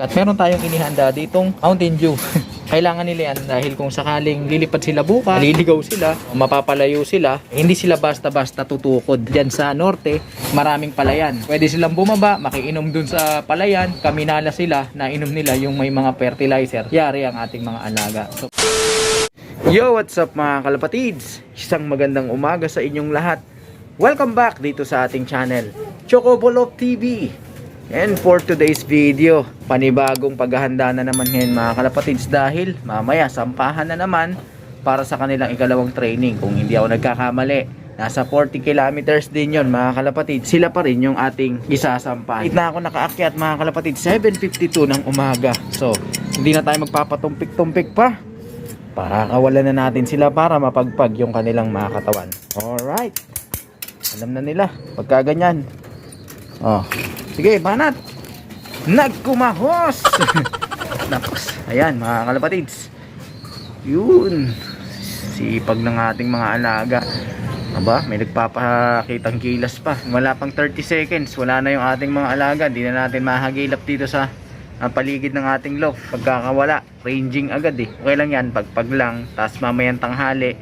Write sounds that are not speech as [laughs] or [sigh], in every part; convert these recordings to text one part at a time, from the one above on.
At meron tayong inihanda ditong Mountain Dew. [laughs] Kailangan nila yan dahil kung sakaling lilipad sila bukas, liligaw sila, mapapalayo sila, hindi sila basta-basta tutukod. Diyan sa norte, maraming palayan. Pwede silang bumaba, makiinom dun sa palayan, kaminala sila, nainom nila yung may mga fertilizer. Yari ang ating mga alaga. So, Yo, what's up mga kalapatids? Isang magandang umaga sa inyong lahat. Welcome back dito sa ating channel, Chocobolok TV. And for today's video, panibagong paghahanda na naman ngayon mga kalapatids dahil mamaya sampahan na naman para sa kanilang ikalawang training. Kung hindi ako nagkakamali, nasa 40 kilometers din yon mga kalapatid. Sila pa rin yung ating isasampahan. Hit na ako nakaakyat mga kalapatid, 7.52 ng umaga. So, hindi na tayo magpapatumpik-tumpik pa pakakawalan na natin sila para mapagpag yung kanilang mga katawan. Alright. Alam na nila. Pagka ganyan. Oh. Sige, banat. Nagkumahos. [laughs] Napos. Ayan, mga kalapatids. Yun. Sipag ng ating mga alaga. Aba, may nagpapakitang kilas pa. Wala pang 30 seconds. Wala na yung ating mga alaga. Hindi na natin mahagilap dito sa ang paligid ng ating loft pagkakawala ranging agad eh okay lang yan pagpag lang tapos mamayang tanghali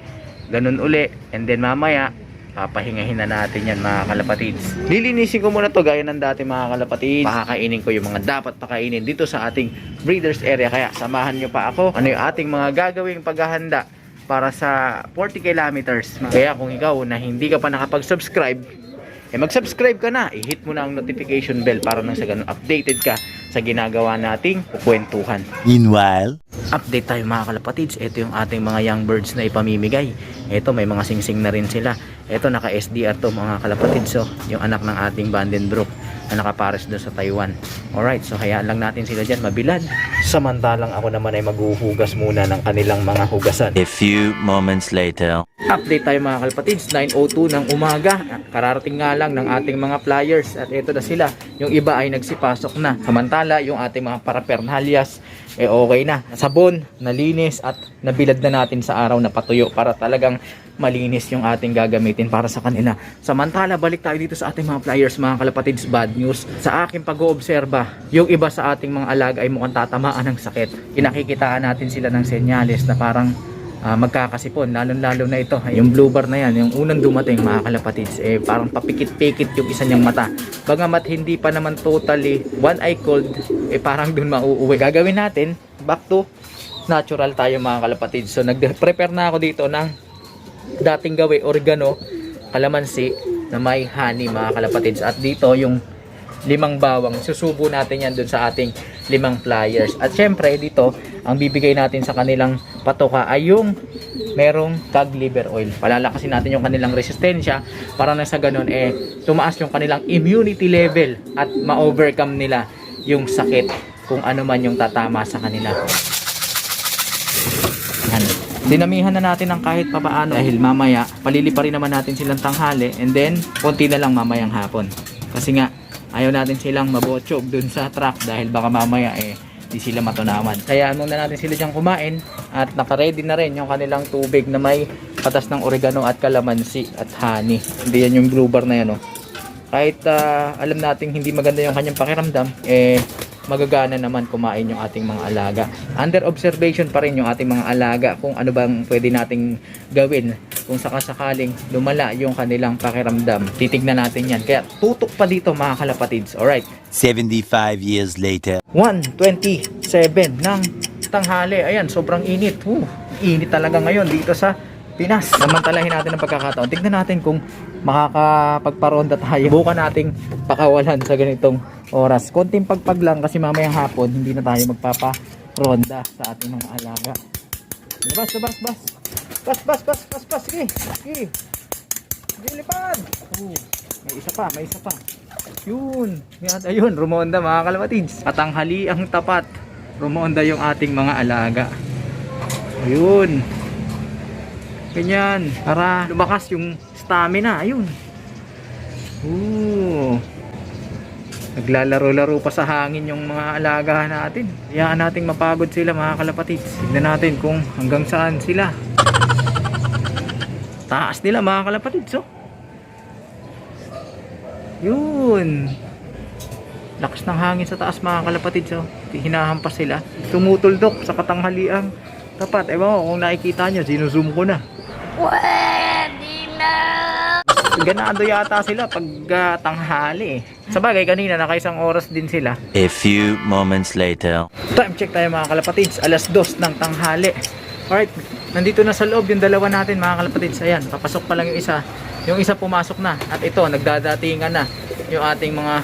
ganun uli and then mamaya papahingahin na natin yan mga kalapatids lilinisin ko muna to gaya ng dati mga kalapatids pakakainin ko yung mga dapat pakainin dito sa ating breeders area kaya samahan nyo pa ako ano yung ating mga gagawing paghahanda para sa 40 kilometers kaya kung ikaw na hindi ka pa nakapag-subscribe eh mag-subscribe ka na, i-hit mo na ang notification bell para nang sa ganun updated ka sa ginagawa nating kwentuhan. Meanwhile, Update tayo mga kalapatids, ito yung ating mga young birds na ipamimigay. Ito may mga singsing na rin sila. Ito naka SDR to mga kalapatids, so yung anak ng ating Vandenbroek na nakapares doon sa Taiwan. Alright, so hayaan lang natin sila dyan mabilad. Samantalang ako naman ay maghuhugas muna ng kanilang mga hugasan. a few moments later. Update tayo mga kalpatids, 9.02 ng umaga. Kararating nga lang ng ating mga flyers at ito na sila. Yung iba ay nagsipasok na. Samantala, yung ating mga parapernalyas, eh okay na. Sabon, nalinis at nabilad na natin sa araw na patuyo para talagang malinis yung ating gagamitin para sa kanila. Samantala, balik tayo dito sa ating mga flyers, mga kalapatids, bad news. Sa aking pag-oobserba, yung iba sa ating mga alaga ay mukhang tatamaan ng sakit. Inakikitaan natin sila ng senyales na parang ah, magkakasipon lalong lalo na ito yung blue bar na yan yung unang dumating mga kalapatids eh parang papikit-pikit yung isa niyang mata bagamat hindi pa naman totally one eye cold eh parang dun mauuwi gagawin natin back to natural tayo mga kalapatids so nag-prepare na ako dito ng dating gawi oregano kalamansi na may honey mga kalapatids. At dito yung limang bawang susubo natin yan dun sa ating limang pliers. At syempre dito ang bibigay natin sa kanilang patoka ay yung merong cod liver oil. Palalakasin natin yung kanilang resistensya para na sa ganun eh tumaas yung kanilang immunity level at ma-overcome nila yung sakit kung ano man yung tatama sa kanila. Dinamihan na natin ng kahit papaano dahil mamaya palili pa rin naman natin silang tanghali and then konti na lang mamayang hapon. Kasi nga ayaw natin silang mabotsyog dun sa truck dahil baka mamaya eh di sila matunawan. Kaya muna natin sila diyang kumain at nakaready na rin yung kanilang tubig na may patas ng oregano at kalamansi at honey. Hindi yan yung blue bar na yan oh. Kahit ah, alam nating hindi maganda yung kanyang pakiramdam, eh magagana naman kumain yung ating mga alaga. Under observation pa rin yung ating mga alaga kung ano bang pwede nating gawin kung sakasakaling lumala yung kanilang pakiramdam. Titignan natin yan. Kaya tutok pa dito mga kalapatids. Alright. 75 years later. 1.27 ng tanghali. Ayan, sobrang init. Whew, init talaga ngayon dito sa Pinas. Samantalahin natin ang pagkakataon. Tignan natin kung makakapagparonda tayo. Bukan nating pakawalan sa ganitong oras. Konting pagpag lang kasi mamayang hapon hindi na tayo magpaparonda sa ating mga alaga. Bas, bas, bas. Bas, bas, bas, bas, bas. Sige, sige. Sige, lipad. Oh, may isa pa, may isa pa. Yun. Yan, ayun, rumonda mga kalapatids. At ang hali ang tapat. Rumonda yung ating mga alaga. Ayun. Ganyan. Para lumakas yung stamina. Ayun. Ooh. Naglalaro-laro pa sa hangin yung mga alaga natin. Hayaan nating mapagod sila mga kalapatids. Tignan natin kung hanggang saan sila. Taas nila mga kalapatids oh. Yun. Lakas ng hangin sa taas mga kalapatid. So, hinahampas sila. Tumutuldok sa katanghaliang tapat. Ewan ko kung nakikita nyo, sinuzoom ko na. Ganado yata sila pag ah, tanghali eh. Sa bagay, kanina nakaisang oras din sila. A few moments later. Time check tayo mga kalapatids. Alas dos ng tanghali. Alright, nandito na sa loob yung dalawa natin mga kalapatids. Ayan, papasok pa lang yung isa. Yung isa pumasok na. At ito, nagdadatingan na yung ating mga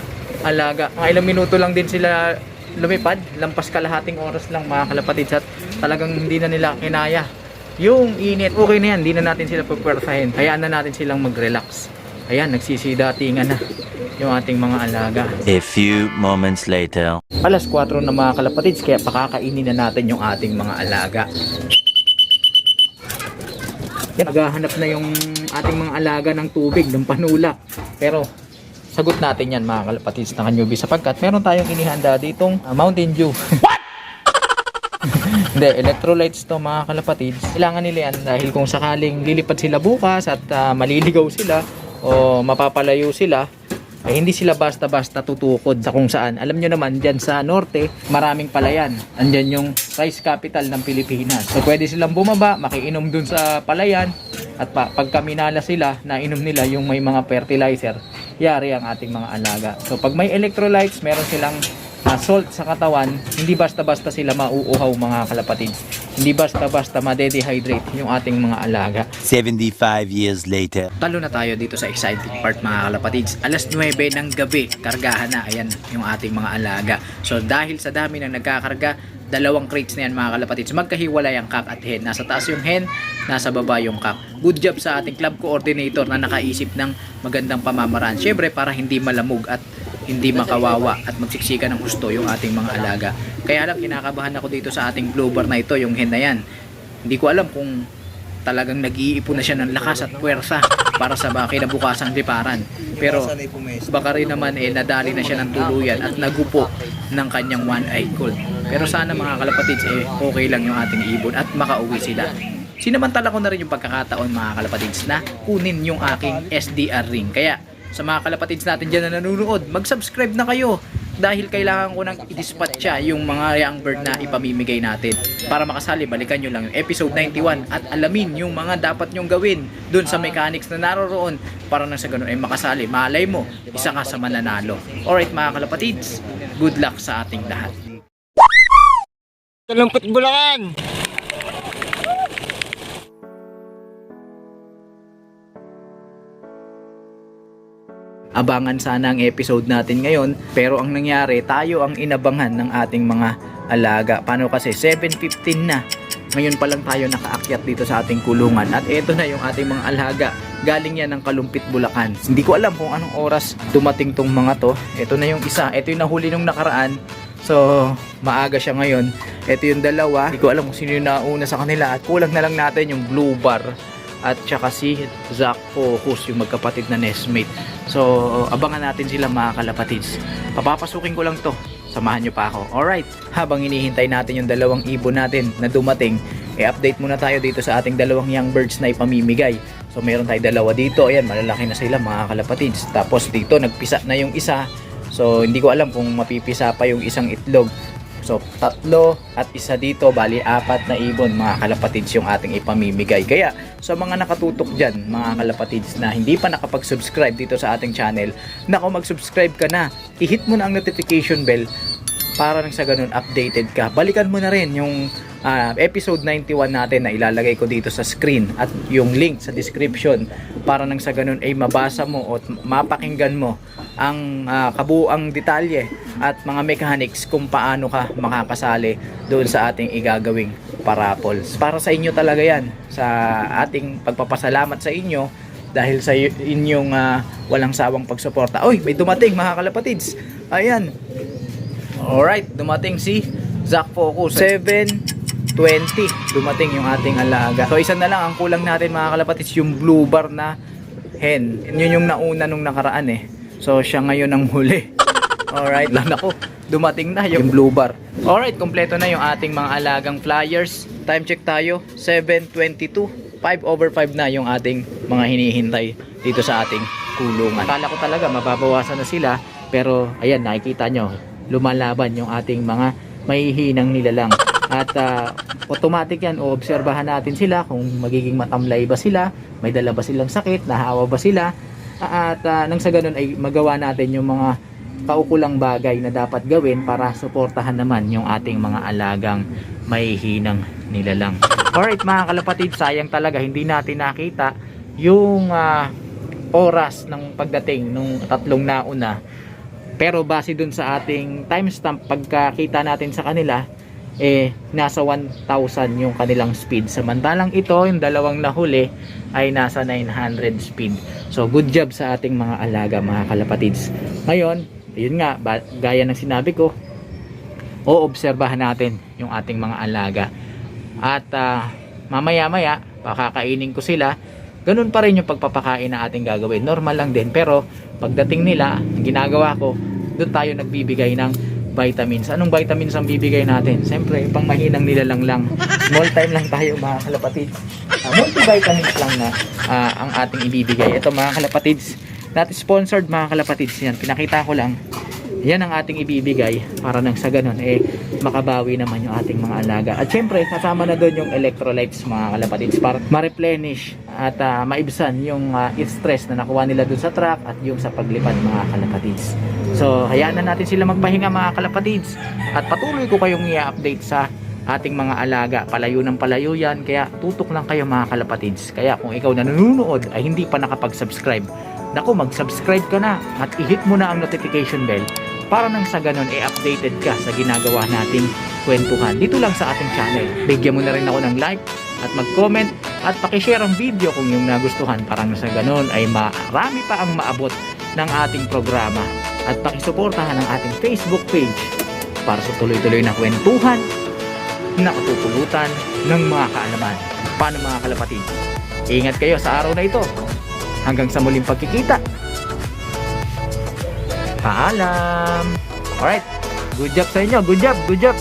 alaga. Mga ilang minuto lang din sila lumipad. Lampas kalahating oras lang mga kalapatids. At talagang hindi na nila kinaya. Yung init, okay na yan. Hindi na natin sila pupwersahin. Hayaan na natin silang mag-relax. Ayan, nagsisidatingan na yung ating mga alaga. A few moments later. Alas 4 na mga kalapatids, kaya pakakainin na natin yung ating mga alaga. Yan, naghahanap na yung ating mga alaga ng tubig, ng panulak. Pero, sagot natin yan mga kalapatids ng kanyubi sapagkat meron tayong inihanda ditong ah, Mountain Dew. [laughs] Hindi, electrolytes to mga kalapatids. Kailangan nila yan dahil kung sakaling lilipad sila bukas at ah, maliligaw sila o mapapalayo sila, ay hindi sila basta-basta tutukod sa kung saan. Alam nyo naman, dyan sa norte, maraming palayan. Andyan yung rice capital ng Pilipinas. So, pwede silang bumaba, makiinom dun sa palayan, at pa, pagka minala sila, nainom nila yung may mga fertilizer, yari ang ating mga alaga. So, pag may electrolytes, meron silang ah, salt sa katawan, hindi basta-basta sila mauuhaw mga kalapatids. Hindi basta-basta madedehydrate yung ating mga alaga. 75 years later. Talo na tayo dito sa exciting part mga kalapatids. Alas 9 ng gabi, kargahan na. Ayan yung ating mga alaga. So dahil sa dami ng nagkakarga, dalawang crates na yan mga kalapatids. Magkahiwalay ang kak at hen. Nasa taas yung hen, nasa baba yung kak. Good job sa ating club coordinator na nakaisip ng magandang pamamaraan. Syempre para hindi malamog at hindi makawawa at magsiksika ng husto yung ating mga alaga. Kaya lang kinakabahan ako dito sa ating blooper na ito, yung hen yan. Hindi ko alam kung talagang nag-iipon na siya ng lakas at puwersa para sa kinabukasang liparan. Pero baka rin naman eh nadali na siya ng tuluyan at nagupo ng kanyang one-eyed colt. Pero sana mga kalapatids eh okay lang yung ating ibon at makauwi sila. Sinamantala ko na rin yung pagkakataon mga kalapatids na kunin yung aking SDR ring. Kaya sa mga kalapatids natin dyan na nanonood, mag-subscribe na kayo dahil kailangan ko nang i-dispatcha yung mga young bird na ipamimigay natin. Para makasali, balikan nyo lang yung episode 91 at alamin yung mga dapat nyong gawin dun sa mechanics na naroroon para nang sa ganun ay makasali. Malay mo, isa ka sa mananalo. Alright mga kalapatids, good luck sa ating lahat. Kalumpit Bulacan! Abangan sana ang episode natin ngayon pero ang nangyari tayo ang inabangan ng ating mga alaga. Paano kasi? 7.15 na. Ngayon pa lang tayo nakaakyat dito sa ating kulungan. At eto na yung ating mga alaga. Galing yan ng Kalumpit Bulacan. Hindi ko alam kung anong oras dumating tong mga to. Eto na yung isa. Eto yung nahuli nung nakaraan. So, maaga siya ngayon. Ito yung dalawa. Hindi ko alam kung sino yung nauna sa kanila. At kulang na lang natin yung Blue Bar. At saka si Zach Focus, yung magkapatid na nestmate. So, abangan natin sila mga kalapatids. Papapasukin ko lang to. Samahan nyo pa ako. Alright, habang hinihintay natin yung dalawang ibon natin na dumating, i-update muna tayo dito sa ating dalawang young birds na ipamimigay. So, meron tayo dalawa dito. Ayan, malalaki na sila mga kalapatids. Tapos dito, nagpisa na yung isa. So, hindi ko alam kung mapipisa pa yung isang itlog. So, tatlo at isa dito, bali apat na ibon mga kalapatids yung ating ipamimigay. Kaya, sa mga nakatutok dyan, mga kalapatids na hindi pa nakapag-subscribe dito sa ating channel, nako mag-subscribe ka na. I-hit mo na ang notification bell para nang sa ganun updated ka. Balikan mo na rin yung ah, episode 91 natin na ilalagay ko dito sa screen at yung link sa description para nang sa ganun ay mabasa mo at mapakinggan mo ang ah, kabuang detalye at mga mechanics kung paano ka makakasali doon sa ating igagawing parapols. Para sa inyo talaga yan sa ating pagpapasalamat sa inyo dahil sa inyong ah, walang sawang pagsuporta. Oy, may dumating mga kalapatids. Ayan, Alright, dumating si Zack Focus. 7.20 dumating yung ating alaga. So isa na lang ang kulang natin mga kalapatids yung blue bar na hen. Yun yung nauna nung nakaraan eh. So siya ngayon ang huli. [laughs] Alright, lang ako. Dumating na yung blue bar. Alright, kompleto na yung ating mga alagang flyers. Time check tayo, 7.22. 5 over 5 na yung ating mga hinihintay dito sa ating kulungan. Akala ko talaga mababawasan na sila Pero ayan, nakikita nyo, lumalaban yung ating mga mahihinang nilalang. At ah, automatic yan, oobserbahan natin sila kung magiging matamlay ba sila, may dala ba silang sakit, nahawa ba sila. At ah, nang sa ganun ay magawa natin yung mga kaukulang bagay na dapat gawin para suportahan naman yung ating mga alagang mahihinang nilalang. Alright mga kalapatid, sayang talaga hindi natin nakita yung ah, oras ng pagdating nung tatlong nauna. Pero base dun sa ating timestamp pagkakita natin sa kanila, eh nasa 1,000 yung kanilang speed. Samantalang ito, yung dalawang nahuli ay nasa 900 speed. So good job sa ating mga alaga mga kalapatids. Ngayon, yun nga, gaya ng sinabi ko, oobserbahan natin yung ating mga alaga. At ah, mamaya-maya, pakakainin ko sila. Ganun pa rin yung pagpapakain na ating gagawin. Normal lang din. Pero pagdating nila, ang ginagawa ko, doon tayo nagbibigay ng vitamins. Anong vitamins ang bibigay natin? Siyempre, pang mahinang nilalang lang. Small time lang tayo mga kalapatids. Ah, multivitamins lang na ah, ang ating ibibigay. Ito mga kalapatids, not sponsored mga kalapatids yan. Pinakita ko lang yan ang ating ibibigay para nang sa ganun eh makabawi naman yung ating mga alaga. At syempre kasama na doon yung electrolytes mga kalapatids para ma-replenish at ah, maibsan yung ah, stress na nakuha nila doon sa truck at yung sa paglipad mga kalapatids. So hayaan na natin sila magpahinga mga kalapatids. At patuloy ko kayong i-update sa ating mga alaga. Palayo ng palayo yan kaya tutok lang kayo mga kalapatids. Kaya kung ikaw na nanonood ay hindi pa nakapag-subscribe Naku, mag-subscribe ka na at i-hit mo na ang notification bell para nang sa ganun e updated ka sa ginagawa nating kwentuhan dito lang sa ating channel. Bigyan mo na rin ako ng like at mag-comment at pakishare ang video kung yung nagustuhan para nang sa ganun ay marami pa ang maabot ng ating programa at pakisuportahan ang ating Facebook page para sa tuloy-tuloy na kwentuhan na katutulutan ng mga kaalaman. Paano mga kalapatid? Ingat kayo sa araw na ito. Hanggang sa muling pagkikita. Paalam! Alright, good job sa inyo. Good job, good job.